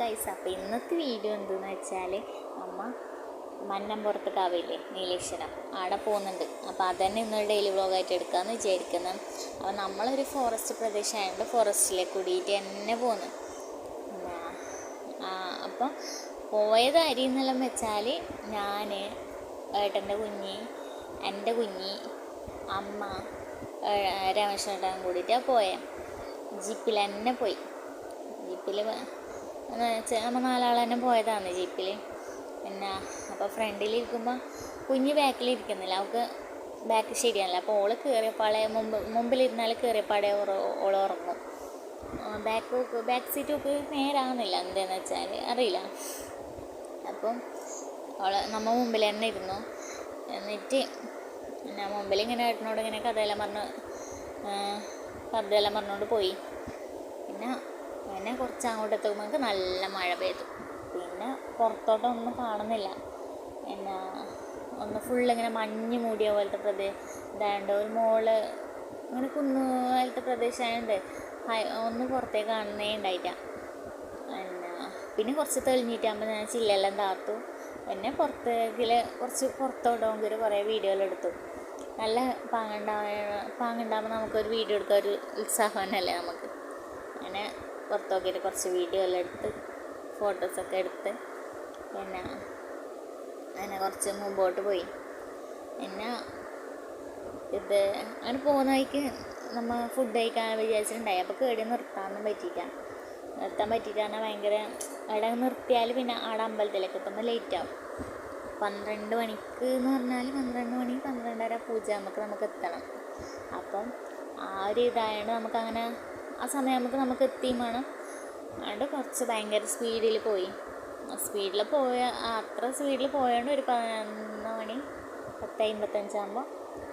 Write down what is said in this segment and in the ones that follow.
Guys അപ്പോൾ ഇന്നത്തെ video എന്തെന്ന് വെച്ചാൽ അമ്മ മന്നമ്പുറത്ത് കാവില്ലേ നീലേശ്വരം. അവിടെ പോകുന്നുണ്ട്. അപ്പോൾ അതന്നെ ഇന്ന് ഡെയിലി വ്ലോഗായിട്ട് എടുക്കാമെന്ന് വിചാരിക്കുന്നത് അപ്പോൾ നമ്മളൊരു ഫോറസ്റ്റ് പ്രദേശമായതുകൊണ്ട് ഫോറസ്റ്റിലേക്ക് കൂടിയിട്ട് തന്നെ പോകുന്നു അപ്പം പോയത് അരിയെന്നെല്ലാം വെച്ചാൽ ഞാൻ ഏട്ടന്റെ കുഞ്ഞി എന്റെ കുഞ്ഞി അമ്മ രമേശേട്ടൻ കൂടിയിട്ടാണ് പോയത് ജീപ്പിൽ തന്നെ പോയി. ജീപ്പിൽ നമ്മൾ നാലാൾ തന്നെ പോയതാണ് ജീപ്പിൽ പിന്നെ അപ്പോൾ ഫ്രണ്ടിലിരിക്കുമ്പോൾ കുഞ്ഞ് ബാക്കിലിരിക്കുന്നില്ല. അവൾക്ക് ബാക്ക് ശരിയാണല്ലോ അപ്പോൾ ഓൾ കയറിയപ്പാളെ മുമ്പ് മുമ്പിലിരുന്നാൽ കയറിയപ്പാടെ ഓൾ ഉറങ്ങും. ബാക്ക് ബാക്ക് സീറ്റ് ഒക്കെ നേരാകുന്നില്ല എന്താണെന്ന് വെച്ചാൽ അറിയില്ല. അപ്പം അവളെ നമ്മ മുമ്പിൽ തന്നെ ഇരുന്നു. എന്നിട്ട് പിന്നെ മുമ്പിൽ ഇങ്ങനെ ഏട്ടനോട് ഇങ്ങനെ കഥയെല്ലാം പറഞ്ഞ് കഥയെല്ലാം പറഞ്ഞുകൊണ്ട് പോയി. പിന്നെ പിന്നെ കുറച്ച് അങ്ങോട്ട് എത്തുമ്പോൾ നല്ല മഴ പെയ്തു. പിന്നെ പുറത്തോട്ടൊന്നും കാണുന്നില്ല. പിന്നെ ഒന്ന് ഫുള്ള് ഇങ്ങനെ മഞ്ഞ് മൂടിയ പോലത്തെ പ്രദേശം ഇതായതുകൊണ്ട് ഒരു മോൾ അങ്ങനെ കുന്നു പോലത്തെ പ്രദേശമായതുകൊണ്ട് ഒന്ന് പുറത്തേക്ക് കാണുന്നേ ഉണ്ടായില്ല പിന്നെ പിന്നെ കുറച്ച് തെളിഞ്ഞിട്ടാകുമ്പോൾ ഞാൻ ചില്ലെല്ലാം താത്തു. പിന്നെ പുറത്തേക്കിൽ കുറച്ച് പുറത്തോട്ടുമെങ്കിൽ കുറേ വീഡിയോകളെടുത്തു നല്ല പാങ്ങുണ്ടാവുക പാങ്ങുണ്ടാകുമ്പോൾ നമുക്കൊരു വീഡിയോ എടുക്കാൻ ഒരു ഉത്സാഹം തന്നെയല്ലേ നമുക്ക്. അങ്ങനെ പുറത്ത് നോക്കിയിട്ട് കുറച്ച് വീഡിയോ എല്ലാം എടുത്ത് ഫോട്ടോസൊക്കെ എടുത്ത്. പിന്നെ അങ്ങനെ കുറച്ച് മുമ്പോട്ട് പോയി. പിന്നെ ഇത് അങ്ങനെ പോകുന്ന വഴിക്ക് നമ്മൾ ഫുഡ് കഴിക്കാൻ വിചാരിച്ചിട്ടുണ്ടായി. അപ്പോൾ കേടി നിർത്താനൊന്നും പറ്റിയില്ല. നിർത്താൻ പറ്റിയിട്ട് പറഞ്ഞാൽ ഭയങ്കര അവിടെ നിർത്തിയാൽ പിന്നെ ആടെ അമ്പലത്തിലേക്ക് എത്തുമ്പോൾ ലേറ്റ് ആവും. പന്ത്രണ്ട് മണിക്ക് എന്ന് പറഞ്ഞാൽ പന്ത്രണ്ട് മണി പന്ത്രണ്ടര പൂജ നമുക്ക് നമുക്ക് എത്തണം. അപ്പം ആ ഒരു ഇതായതുകൊണ്ട് നമുക്കങ്ങനെ ആ സമയമാകുമ്പോൾ നമുക്ക് എത്തിയുമാണ് അതുകൊണ്ട് കുറച്ച് ഭയങ്കര സ്പീഡിൽ പോയി. സ്പീഡിൽ പോയ അത്ര സ്പീഡിൽ പോയതുകൊണ്ട് ഒരു പതിനൊന്ന് മണി പത്ത് അമ്പത്തഞ്ചാകുമ്പോൾ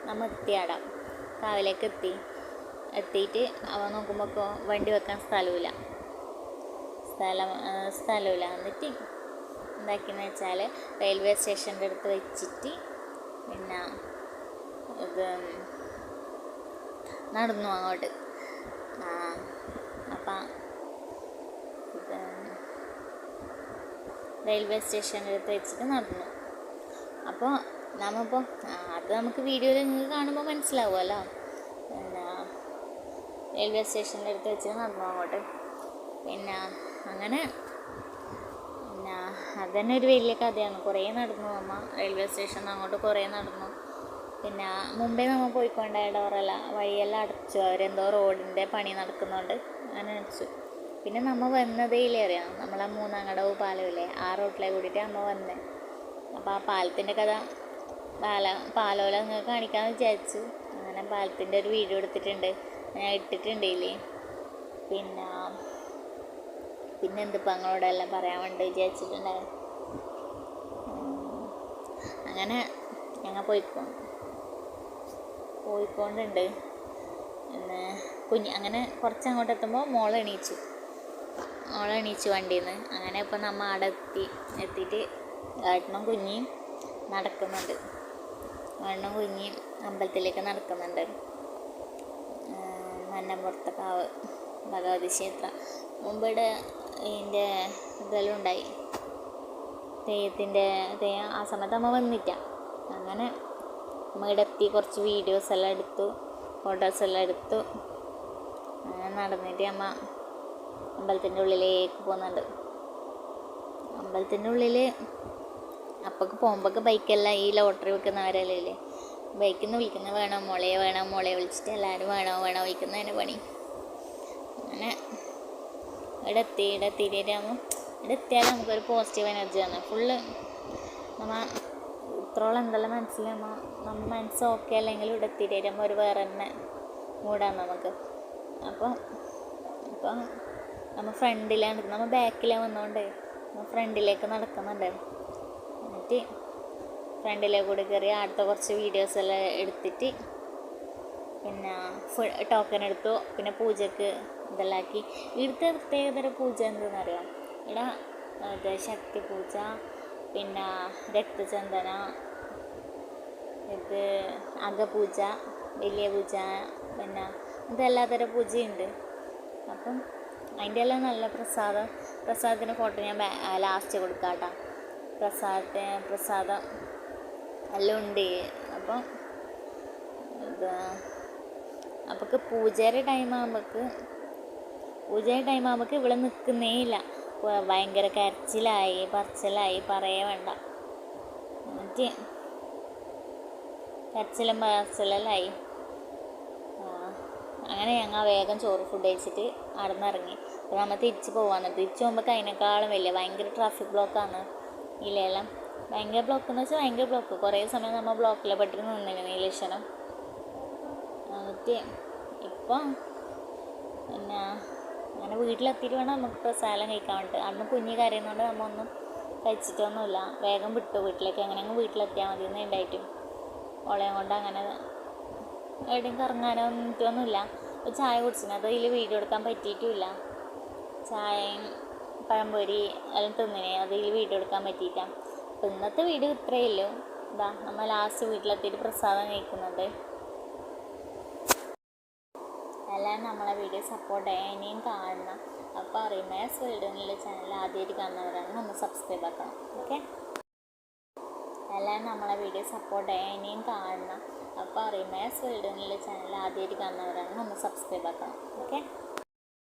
നമ്മൾ എത്തിയാടാം കാവിലേക്ക് എത്തി. എത്തിയിട്ട് അവ നോക്കുമ്പോൾ വണ്ടി വെക്കാൻ സ്ഥലമില്ല സ്ഥലം സ്ഥലമില്ല എന്നിട്ട് എന്താക്കിയെന്ന് വെച്ചാൽ റെയിൽവേ സ്റ്റേഷന്റെ അടുത്ത് വെച്ചിട്ട് പിന്നെ ഇത് നടന്നു അങ്ങോട്ട്. അപ്പം റെയിൽവേ സ്റ്റേഷന്റെ അടുത്ത് വെച്ചിട്ട് നടന്നു. അപ്പോൾ നമ്മളിപ്പോൾ അത് നമുക്ക് വീഡിയോയിൽ നിങ്ങൾക്ക് കാണുമ്പോൾ മനസ്സിലാവുമല്ലോ പിന്നെ റെയിൽവേ സ്റ്റേഷന്റെ അടുത്ത് വെച്ചിട്ട് നടന്നു അങ്ങോട്ട്. പിന്നെ അങ്ങനെ പിന്നെ അതന്നെ ഒരു വലിയ കഥയാണ്. കുറേ നടന്നു നമ്മ റെയിൽവേ സ്റ്റേഷനിൽ അങ്ങോട്ട് കുറേ നടന്നു. പിന്നെ മുമ്പേ നമ്മൾ പോയിക്കൊണ്ടായ ഡോറല്ല വഴിയെല്ലാം അടച്ചു. അവരെന്തോ റോഡിന്റെ പണി നടക്കുന്നുണ്ട് അങ്ങനെ അടച്ചു. പിന്നെ നമ്മൾ വന്നതേ ഇല്ലേ അറിയാം? നമ്മളെ മൂന്നാങ്കടവ് പാലമില്ലേ? ആ റോട്ടിലെ കൂടിയിട്ട് നമ്മൾ വന്നേ. അപ്പോൾ ആ പാലത്തിന്റെ കഥ പാല പാലോല നിങ്ങൾക്ക് കാണിക്കാമെന്ന് വിചാരിച്ചു. അങ്ങനെ പാലത്തിന്റെ ഒരു വീഡിയോ എടുത്തിട്ടുണ്ട്. ഞാൻ ഇട്ടിട്ടുണ്ട് ഇല്ലേ? പിന്നെ പിന്നെ എന്തിപ്പോൾ അങ്ങോട്ടെല്ലാം പറയാൻ വേണ്ടി വിചാരിച്ചിട്ടുണ്ടായിരുന്നു അങ്ങനെ ഞങ്ങൾ പോയിക്കോ. പോയിക്കൊണ്ടുണ്ട്. പിന്നെ കുഞ്ഞ് അങ്ങനെ കുറച്ച് അങ്ങോട്ട് എത്തുമ്പോൾ മോൾ എണീച്ചു. മോൾ എണീച്ചു വണ്ടിയിൽ നിന്ന് അങ്ങനെ ഇപ്പം നമ്മൾ അവിടെ എത്തി എത്തിയിട്ട് ഏട്ടനും കുഞ്ഞിയും നടക്കുന്നുണ്ട്. ഏട്ടനും കുഞ്ഞിയും അമ്പലത്തിലേക്ക് നടക്കുന്നുണ്ട്. മന്നമ്പുറത്തെ കാവ് ഭഗവതി ക്ഷേത്രം. മുമ്പിടെ ഇതിന്റെ ഇതെല്ലാം ഉണ്ടായി. തെയ്യത്തിന്റെ തെയ്യം ആ സമയത്ത് നമ്മൾ വന്നില്ല. അങ്ങനെ എത്തി കുറച്ച് വീഡിയോസ് എല്ലാം എടുത്തു ഫോട്ടോസ് എല്ലാം എടുത്തു. നടന്നിട്ട് അമ്മ അമ്പലത്തിന്റെ ഉള്ളിലേക്ക് പോകുന്നുണ്ട്. അമ്പലത്തിന്റെ ഉള്ളിൽ അപ്പൊക്ക് പോകുമ്പോഴൊക്കെ ബൈക്കല്ല ഈ ലോട്ടറി വെക്കുന്നവരല്ലേ ബൈക്കിൽ നിന്ന് വിളിക്കുന്ന വേണോ? മോളെ വേണോ? മോളെ വിളിച്ചിട്ട് എല്ലാവരും വേണോ? വേണോ? വിളിക്കുന്നതിന് പണി. അങ്ങനെ ഇവിടെ എത്തി ഇവിടെ എത്തിയിട്ടാകുമ്പോൾ ഇവിടെ എത്തിയാൽ നമുക്കൊരു പോസിറ്റീവ് എനർജിയാണ് ഫുള്ള് നമ്മൾ ഇത്രോളം എന്തെല്ലാം മനസ്സിൽ നമ്മൾ മനസ്സ് ഓക്കെ അല്ലെങ്കിൽ ഇവിടെ എത്തിയിട്ടാകുമ്പോൾ ഒരു വേറെ തന്നെ മൂടാണ് നമുക്ക്. അപ്പം അപ്പോൾ നമ്മൾ ഫ്രണ്ടിലാണ് നമ്മൾ ബാക്കിലാണ് വന്നുകൊണ്ട് നമ്മൾ ഫ്രണ്ടിലേക്ക് നടക്കുന്നുണ്ട്. എന്നിട്ട് ഫ്രണ്ടിലെ കൂടെ കയറി അടുത്ത കുറച്ച് വീഡിയോസ് എല്ലാം എടുത്തിട്ട് പിന്നെ ടോക്കൺ എടുത്തു. പിന്നെ പൂജക്ക് ഇതെല്ലാം ആക്കി. ഇവിടുത്തെ പ്രത്യേകതര പൂജ എന്തെന്നറിയാം ഇവിടെ ശക്തി പൂജ പിന്നെ രക്തചന്ദന ഇത് അകപൂജ വലിയ പൂജ പിന്നെ ഇതെല്ലാ തരം പൂജയുണ്ട്. അപ്പം അതിന്റെ എല്ലാം നല്ല പ്രസാദം പ്രസാദത്തിന്റെ ഫോട്ടോ ഞാൻ ലാസ്റ്റ് കൊടുക്കാം കേട്ടോ പ്രസാദത്തെ പ്രസാദം എല്ലാം ഉണ്ട്. അപ്പം ഇത് അപ്പൊക്ക് പൂജയുടെ ടൈം ആകുമ്പോൾക്ക് പൂജയുടെ ടൈം ആകുമ്പോൾക്ക് ഇവിടെ നിൽക്കുന്നേ ഇല്ല ഭയങ്കര കരച്ചിലായി പറച്ചിലായി പറയേ വേണ്ട. എന്നിട്ട് കരച്ചിലും പറച്ചിലായി അങ്ങനെ ഞങ്ങൾ വേഗം ചോറ് ഫുഡ് കഴിച്ചിട്ട് അവിടെ നിന്ന് ഇറങ്ങി അപ്പോൾ നമ്മൾ തിരിച്ച് പോവാന്ന്. തിരിച്ച് പോകുമ്പോൾ അതിനേക്കാളും വലിയ ഭയങ്കര ട്രാഫിക് ബ്ലോക്കാണ് ഇല്ലെല്ലാം ഭയങ്കര ബ്ലോക്ക് എന്ന് വെച്ചാൽ ഭയങ്കര ബ്ലോക്ക് കുറേ സമയം നമ്മൾ ബ്ലോക്കിലെ പെട്ടിട്ട് നിന്നിരുന്നു നീലേശ്വരം എന്നിട്ട് ഇപ്പം പിന്നെ അങ്ങനെ വീട്ടിലെത്തിയിട്ട് വേണം നമുക്ക് പ്രസാദം കഴിക്കാൻ വേണ്ടിയിട്ട് അന്ന് കുഞ്ഞ് കരയുന്നതുകൊണ്ട് നമ്മൊന്നും കഴിച്ചിട്ടൊന്നുമില്ല. വേഗം വിട്ടു വീട്ടിലേക്ക്. അങ്ങനെ അങ്ങ് വീട്ടിലെത്തിയാൽ മതി എന്ന് ഉണ്ടായിട്ട് ഓളയും കൊണ്ട് അങ്ങനെ എവിടെയും കറങ്ങാനോ ഒന്നിട്ടൊന്നുമില്ല ഒരു ചായ കുടിച്ചിന്. അത് അതിൽ വീഡിയോ എടുക്കാൻ പറ്റിയിട്ടുമില്ല ചായയും പഴംപൊരി എല്ലാം തിന്നിനെ. അതിൽ വീഡിയോ എടുക്കാൻ അപ്പം ഇന്നത്തെ വീഡിയോ ഇത്രയേ ഉള്ളൂ. ഇതാ നമ്മൾ ലാസ്റ്റ് വീട്ടിലെത്തിയിട്ട് പ്രസാദം കഴിക്കുന്നത് എല്ലാവരും നമ്മളെ വീഡിയോ സപ്പോർട്ട് ചെയ്യാൻ ഇനിയും കാണണം. അപ്പോൾ വേൾഡ് എന്നുള്ള ചാനൽ ആദ്യമായിട്ട് കാണുന്നവരാണ് ഒന്ന് സബ്സ്ക്രൈബ് ആക്കണം. ഓക്കെ എല്ലാവരും നമ്മളെ വീഡിയോ സപ്പോർട്ട് ചെയ്യാൻ ഇനിയും കാണണം. അപ്പോൾ വേൾഡ് എന്നുള്ള ചാനൽ ആദ്യമായിട്ട് കാണുന്നവരാണ് ഒന്ന് സബ്സ്ക്രൈബ് ആക്കണം. ഓക്കെ